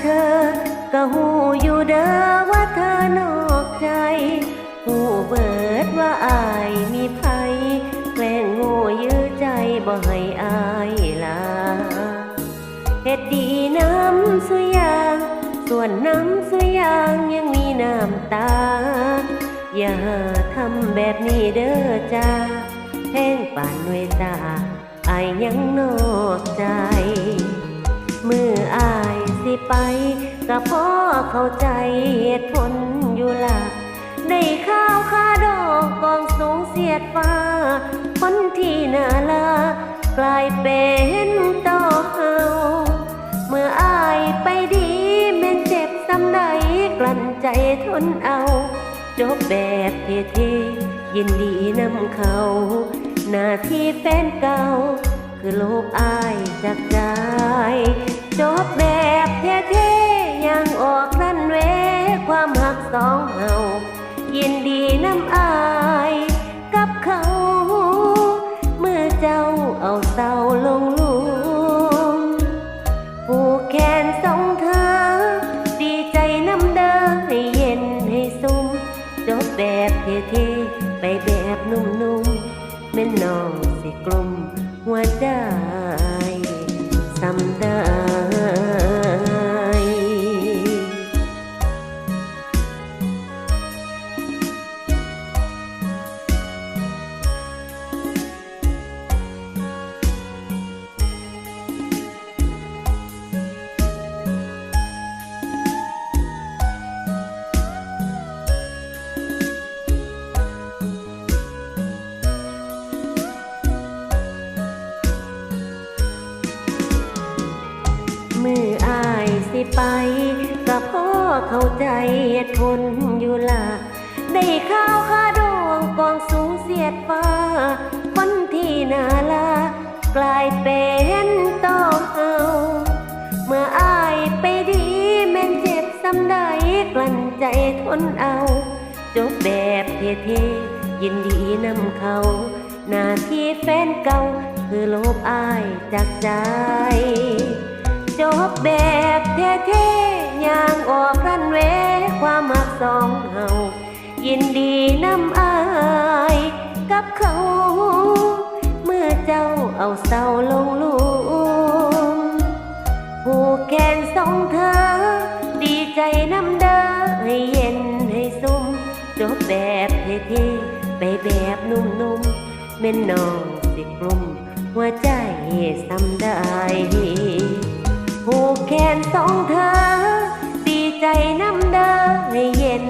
เธอ ก็หูอยู่เด้อว่าเธอนอกใจหูเบิดว่าอายมีภัยแกล้งโง่ยื้อใจบ่ให้อายลาเฮ็ดดีน้ำสุยาง ส่วนน้ำสุยางยังมีน้ำตา อย่าทำแบบนี้เด้อจ้าแห้งป่านด้วยตาอายยังนอกใจ มืออาย สิไปก็พราะเข้าใจเหตุผลอยู่ละได้ข้าวค่าดอกกองสูงเสียดฟ้าคนที่น่าลากลายเป็นต่อเฮาเมื่ออายไปดีแม่นเจ็บซ้ำใดกลั้นใจทนเอา จบแบบเท่ๆยินดีนำเขา หน้าที่แฟนเก่า คือโลกอายจากใจ จบแบบเท่ๆยังออกนั่นเวความหักสองเฮายินดีน้ำอายกับเขา เมื่อเจ้าเอาเศร้าลงลุมผูกแขนสองเธอ ดีใจน้ำเด้อให้เย็นให้ซุ่มจบแบบเท่ๆไปแบบนุ่มๆแม่นน้องสิกลมหัวใจายสิไปก็พ่อเข้าใจเหตุผลอยู่ละได้ข้าวค่าดวงกองสูงเสียดฟ้า คนที่นาลากลายเป็นต่องเฮาเมื่ออายไปดีแม่นเจ็บซ้ำใดกลั้นใจทนเอา จบแบบเท่ๆยินดีนำเขา หน้าที่แฟนเก่า คือโลบอายจากใจ บแบบเท่ๆยางออกรันเวความหักสองเฮายินดีนำอายกับเขา เมื่อเจ้าเอาเศร้าลงลุมผูกแขนสองเธอ ดีใจน้ำเด้อให้เย็นให้ซุ่มจบแบบเท่ๆไปแบบนุ่มๆแม่นน้องสิกลุ่มหัวใจซ้ำได้ ผูกแขนสองเธอ ดีใจน้ำเด้อให้เย็น